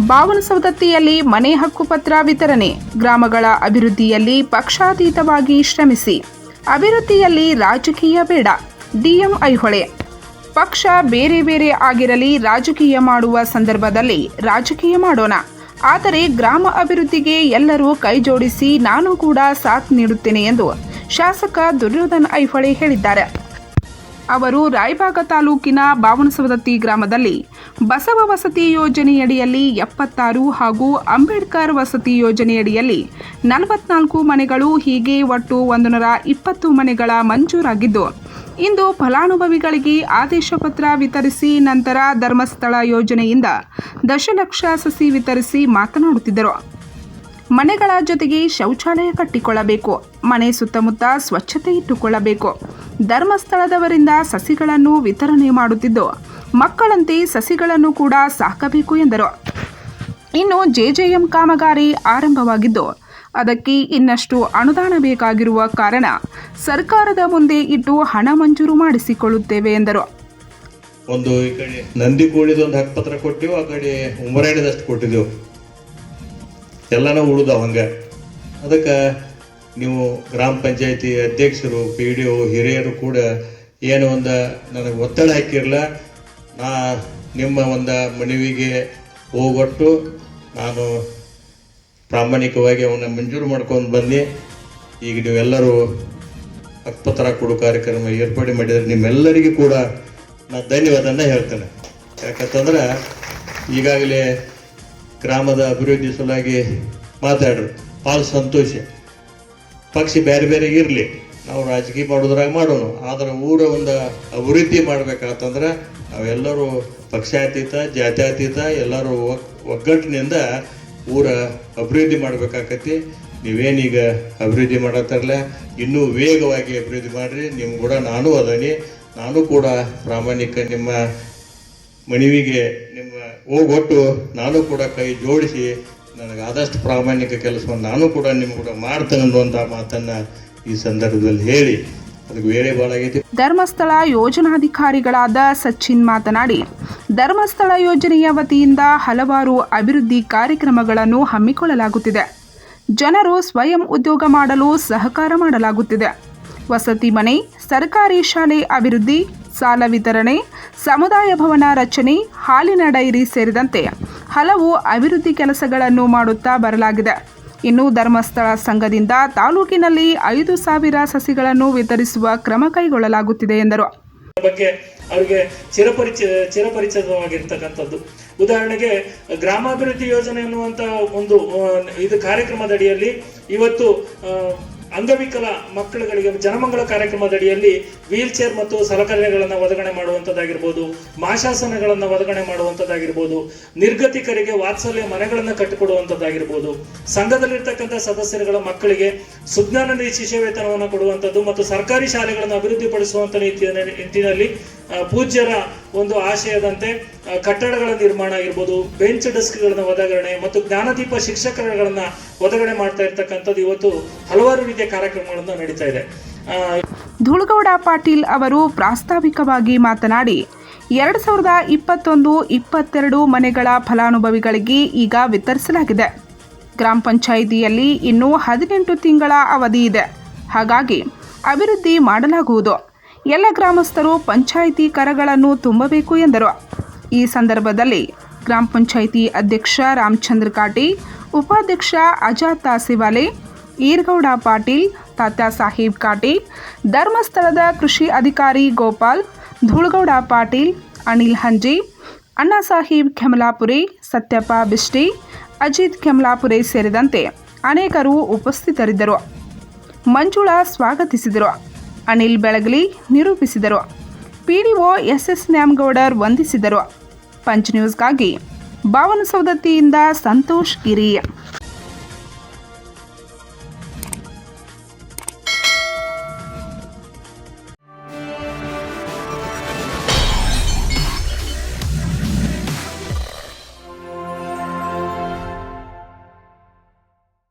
ಬಾವನಸೌದತ್ತಿಯಲ್ಲಿ ಮನೆ ಹಕ್ಕುಪತ್ರ ವಿತರಣೆ. ಗ್ರಾಮಗಳ ಅಭಿವೃದ್ಧಿಯಲ್ಲಿ ಪಕ್ಷಾತೀತವಾಗಿ ಶ್ರಮಿಸಿ. ಅಭಿವೃದ್ಧಿಯಲ್ಲಿ ರಾಜಕೀಯ ಬೇಡ. D M Aihole. ಪಕ್ಷ ಬೇರೆ ಬೇರೆ ಆಗಿರಲಿ ರಾಜಕೀಯ ಮಾಡುವ ಸಂದರ್ಭದಲ್ಲಿ ರಾಜಕೀಯ ಮಾಡೋಣ. ಆದರೆ ಗ್ರಾಮ ಅಭಿವೃದ್ಧಿಗೆ ಎಲ್ಲರೂ ಕೈಜೋಡಿಸಿ ನಾನು ಕೂಡ ಸಾಥ್ ನೀಡುತ್ತೇನೆ ಎಂದು ಶಾಸಕ ದುರ್ಯೋಧನ್ ಐಹೊಳೆ ಹೇಳಿದ್ದಾರೆ. ಅವರು ರಾಯಬಾಗ ತಾಲೂಕಿನ ಬಾವನಸವದತ್ತಿ ಗ್ರಾಮದಲ್ಲಿ ಬಸವ ವಸತಿ ಯೋಜನೆಯಡಿಯಲ್ಲಿ ಎಪ್ಪತ್ತಾರು ಹಾಗೂ ಅಂಬೇಡ್ಕರ್ ವಸತಿ ಯೋಜನೆಯಡಿಯಲ್ಲಿ ನಲವತ್ನಾಲ್ಕು ಮನೆಗಳು, ಹೀಗೆ ಒಟ್ಟು ಒಂದು ನೂರ ಇಪ್ಪತ್ತು ಮನೆಗಳ ಮಂಜೂರಾಗಿದ್ದು, ಇಂದು ಫಲಾನುಭವಿಗಳಿಗೆ ಆದೇಶ ಪತ್ರ ವಿತರಿಸಿ ನಂತರ ಧರ್ಮಸ್ಥಳ ಯೋಜನೆಯಿಂದ ದಶಲಕ್ಷ ಸಸಿ ವಿತರಿಸಿ ಮಾತನಾಡುತ್ತಿದ್ದರು. ಮನೆಗಳ ಜೊತೆಗೆ ಶೌಚಾಲಯ ಕಟ್ಟಿಕೊಳ್ಳಬೇಕು, ಮನೆ ಸುತ್ತಮುತ್ತ ಸ್ವಚ್ಛತೆ ಇಟ್ಟುಕೊಳ್ಳಬೇಕು. ಧರ್ಮಸ್ಥಳದವರಿಂದ ಸಸಿಗಳನ್ನು ವಿತರಣೆ ಮಾಡುತ್ತಿದ್ದು, ಮಕ್ಕಳಂತೆ ಸಸಿಗಳನ್ನು ಕೂಡ ಸಾಕಬೇಕು ಎಂದರು. ಇನ್ನು ಜೆಜೆಎಂ ಕಾಮಗಾರಿ ಆರಂಭವಾಗಿದ್ದು, ಅದಕ್ಕೆ ಇನ್ನಷ್ಟು ಅನುದಾನ ಬೇಕಾಗಿರುವ ಕಾರಣ ಸರ್ಕಾರದ ಮುಂದೆ ಇಟ್ಟು ಹಣ ಮಂಜೂರು ಮಾಡಿಸಿಕೊಳ್ಳುತ್ತೇವೆ ಎಂದರು. ಒಂದು ಈ ಕಡೆ ನಂದಿ ಒಂದು ಹಕ್ಕಪತ್ರ ಕೊಟ್ಟಿವು, ಆ ಕಡೆ ಉಮರಾಯಣದಷ್ಟು ಕೊಟ್ಟಿದ್ದೆವು. ಎಲ್ಲನೂ ಉಳಿದಾವ ಹಂಗೆ. ಅದಕ್ಕೆ ನೀವು ಗ್ರಾಮ ಪಂಚಾಯತಿ ಅಧ್ಯಕ್ಷರು ಪಿ ಡಿ ಒ ಹಿರಿಯರು ಕೂಡ ಏನು ಒಂದು ನನಗೆ ಒತ್ತಡ ಹಾಕಿರಲ್ಲ ನಾ ನಿಮ್ಮ ಒಂದು ಮನವಿಗೆ ಹೋಗೊಟ್ಟು ನಾನು ಪ್ರಾಮಾಣಿಕವಾಗಿ ಅವನ್ನ ಮಂಜೂರು ಮಾಡ್ಕೊಂಡು ಬಂದು ಈಗ ನೀವೆಲ್ಲರೂ ಹಕ್ಕುಪತ್ರ ಕೊಡು ಕಾರ್ಯಕ್ರಮ ಏರ್ಪಾಡು ಮಾಡಿದರೆ ನಿಮ್ಮೆಲ್ಲರಿಗೂ ಕೂಡ ನಾನು ಧನ್ಯವಾದನ ಹೇಳ್ತೇನೆ. ಯಾಕಂತಂದ್ರೆ ಈಗಾಗಲೇ ಗ್ರಾಮದ ಅಭಿವೃದ್ಧಿ ಸಲುವಾಗಿ ಮಾತಾಡ್ರು. ಭಾಳ ಸಂತೋಷ. ಪಕ್ಷ ಬೇರೆ ಬೇರೆ ಇರಲಿ. ನಾವು ರಾಜಕೀಯ ಮಾಡೋದ್ರಾಗ ಮಾಡೋಣ ಆದ್ರೆ ಊರ ಒಂದು ಅಭಿವೃದ್ಧಿ ಮಾಡ್ಬೇಕಾತಂದ್ರೆ ನಾವೆಲ್ಲರೂ ಪಕ್ಷಾತೀತ, ಜಾತ್ಯಾತೀತ, ಎಲ್ಲರೂ ಒಗ್, ಒಗ್ಗಟ್ಟಿನಿಂದ ಊರ ಅಭಿವೃದ್ಧಿ ಮಾಡ್ಬೇಕಾಕತಿ ನೀವೇನೀಗ ಅಭಿವೃದ್ಧಿ ಮಾಡತ್ತಾರಲ್ಲ ಇನ್ನೂ ವೇಗವಾಗಿ ಅಭಿವೃದ್ಧಿ ಮಾಡಿರಿ. ನಿಮ್ಮ ಕೂಡ ನಾನು ಅದನಿ. ನಾನು ಕೂಡ ಪ್ರಾಮಾಣಿಕ ನಿಮ್ಮ ಮನವಿಗೆ ನಿಮ್ಮ ಹೋಗೊಟ್ಟು ನಾನು ಕೂಡ ಕೈ ಜೋಡಿಸಿ ನನಗೆ ಆದಷ್ಟು ಪ್ರಾಮಾಣಿಕ ಕೆಲಸವನ್ನು ನಾನು ಕೂಡ ನಿಮ್ಮ ಕೂಡ ಮಾಡ್ತೇನೆ ಅನ್ನುವಂಥ ಮಾತನ್ನು ಈ ಸಂದರ್ಭದಲ್ಲಿ ಹೇಳಿ ಧರ್ಮಸ್ಥಳ ಯೋಜನಾಧಿಕಾರಿಗಳಾದ ಸಚಿನ್ ಮಾತನಾಡಿ, ಧರ್ಮಸ್ಥಳ ಯೋಜನೆಯ ವತಿಯಿಂದ ಹಲವಾರು ಅಭಿವೃದ್ಧಿ ಕಾರ್ಯಕ್ರಮಗಳನ್ನು ಹಮ್ಮಿಕೊಳ್ಳಲಾಗುತ್ತಿದೆ. ಜನರು ಸ್ವಯಂ ಉದ್ಯೋಗ ಮಾಡಲು ಸಹಕಾರ ಮಾಡಲಾಗುತ್ತಿದೆ. ವಸತಿ ಮನೆ, ಸರ್ಕಾರಿ ಶಾಲೆ ಅಭಿವೃದ್ಧಿ, ಸಾಲ ವಿತರಣೆ, ಸಮುದಾಯ ಭವನ ರಚನೆ, ಹಾಲಿನ ಡೈರಿ ಸೇರಿದಂತೆ ಹಲವು ಅಭಿವೃದ್ಧಿ ಕೆಲಸಗಳನ್ನು ಮಾಡುತ್ತಾ ಬರಲಾಗಿದೆ. ಇನ್ನು ಧರ್ಮಸ್ಥಳ ಸಂಘದಿಂದ ತಾಲೂಕಿನಲ್ಲಿ ಐದು ಸಾವಿರ ಸಸಿಗಳನ್ನು ವಿತರಿಸುವ ಕ್ರಮ ಕೈಗೊಳ್ಳಲಾಗುತ್ತಿದೆ ಎಂದರು. ಬಗ್ಗೆ ಅವರಿಗೆ ಚಿರಪರಿಚ, ಚಿರಪರಿಚಿತವಾಗಿರ್ತಕ್ಕಂಥದ್ದು. ಉದಾಹರಣೆಗೆ ಗ್ರಾಮಾಭಿವೃದ್ಧಿ ಯೋಜನೆ ಅನ್ನುವಂಥ ಒಂದು ಇದು ಕಾರ್ಯಕ್ರಮದಡಿಯಲ್ಲಿ ಇವತ್ತು ಅಂಗವಿಕಲ ಮಕ್ಕಳುಗಳಿಗೆ ಜನಮಂಗಳ ಕಾರ್ಯಕ್ರಮದಡಿಯಲ್ಲಿ ವೀಲ್ ಚೇರ್ ಮತ್ತು ಸಲಕರಣೆಗಳನ್ನು ಒದಗಣೆ ಮಾಡುವಂಥದ್ದಾಗಿರ್ಬೋದು ಮಾಶಾಸನಗಳನ್ನು ಒದಗಣೆ ಮಾಡುವಂಥದ್ದಾಗಿರ್ಬೋದು ನಿರ್ಗತಿಕರಿಗೆ ವಾತ್ಸಲ್ಯ ಮನೆಗಳನ್ನು ಕಟ್ಟಿಕೊಡುವಂಥದ್ದಾಗಿರ್ಬೋದು ಸಂಘದಲ್ಲಿರ್ತಕ್ಕಂಥ ಸದಸ್ಯರುಗಳ ಮಕ್ಕಳಿಗೆ ಸುಜ್ಞಾನ ನಿಧಿ ಶಿಷ್ಯ ವೇತನವನ್ನು ಕೊಡುವಂಥದ್ದು ಮತ್ತು ಸರ್ಕಾರಿ ಶಾಲೆಗಳನ್ನು ಅಭಿವೃದ್ಧಿಪಡಿಸುವಂತ ನೀತಿಯ ನಿಟ್ಟಿನಲ್ಲಿ ಪೂಜ್ಯರ ಒಂದು ಆಶಯದಂತೆ ಕಟ್ಟಡಗಳ ನಿರ್ಮಾಣ ಆಗಿರ್ಬೋದು, ಬೆಂಚ್ ಡೆಸ್ಕ್ಗಳನ್ನ ಒದಗಣೆ ಮತ್ತು ಜ್ಞಾನದೀಪ ಶಿಕ್ಷಕರುಗಳನ್ನ ಒದಗಣೆ ಮಾಡ್ತಾ ಇರ್ತಕ್ಕಂಥದ್ದು ಇವತ್ತು ಹಲವಾರು ರೀತಿಯ ಕಾರ್ಯಕ್ರಮಗಳನ್ನ ನಡೀತಾ ಇದೆ. ಧುಳಗೌಡ ಪಾಟೀಲ್ ಅವರು ಪ್ರಾಸ್ತಾವಿಕವಾಗಿ ಮಾತನಾಡಿ, ಎರಡು ಸಾವಿರದ ಇಪ್ಪತ್ತೊಂದು, ಇಪ್ಪತ್ತೆರಡು ಮನೆಗಳ ಫಲಾನುಭವಿಗಳಿಗೆ ಈಗ ವಿತರಿಸಲಾಗಿದೆ. ಗ್ರಾಮ ಪಂಚಾಯಿತಿಯಲ್ಲಿ ಇನ್ನೂ ಹದಿನೆಂಟು ತಿಂಗಳ ಅವಧಿ ಇದೆ. ಹಾಗಾಗಿ ಅಭಿವೃದ್ಧಿ ಮಾಡಲಾಗುವುದು. ಎಲ್ಲ ಗ್ರಾಮಸ್ಥರು ಪಂಚಾಯಿತಿ ಕರಗಳನ್ನು ತುಂಬಬೇಕು ಎಂದರು. ಈ ಸಂದರ್ಭದಲ್ಲಿ ಗ್ರಾಮ ಪಂಚಾಯಿತಿ ಅಧ್ಯಕ್ಷ ರಾಮಚಂದ್ರ ಕಾಟಿ ಉಪಾಧ್ಯಕ್ಷ ಅಜಾತ ಸಿವಾಲೆ ಈರ್ಗೌಡ ಪಾಟೀಲ್ ತಾತ್ಯಾ ಸಾಹೇಬ್ ಕಾಟಿ ಧರ್ಮಸ್ಥಳದ ಕೃಷಿ ಅಧಿಕಾರಿ ಗೋಪಾಲ್, ಧೂಳಗೌಡ ಪಾಟೀಲ್, ಅನಿಲ್ ಹಂಜಿ, ಅಣ್ಣಾ ಸಾಹೇಬ್ ಕೆಮಲಾಪುರಿ, ಸತ್ಯಪ್ಪ ಬಿಷ್ಟಿ, ಅಜಿತ್ ಕೆಮಲಾಪುರಿ ಸೇರಿದಂತೆ ಅನೇಕರು ಉಪಸ್ಥಿತರಿದ್ದರು. ಮಂಜುಳಾ ಸ್ವಾಗತಿಸಿದರು. ಅನಿಲ್ ಬೆಳಗಲಿ ನಿರೂಪಿಸಿದರು. ಪಿಡಿಒ ಎಸ್ ಎಸ್ ನ್ಯಾಮಗೌಡರ್ ವಂದಿಸಿದರು. ಪಂಚ್ ನ್ಯೂಸ್ಗಾಗಿ ಭಾವನಸೌದತ್ತಿಯಿಂದ ಸಂತೋಷ್ ಗಿರಿ.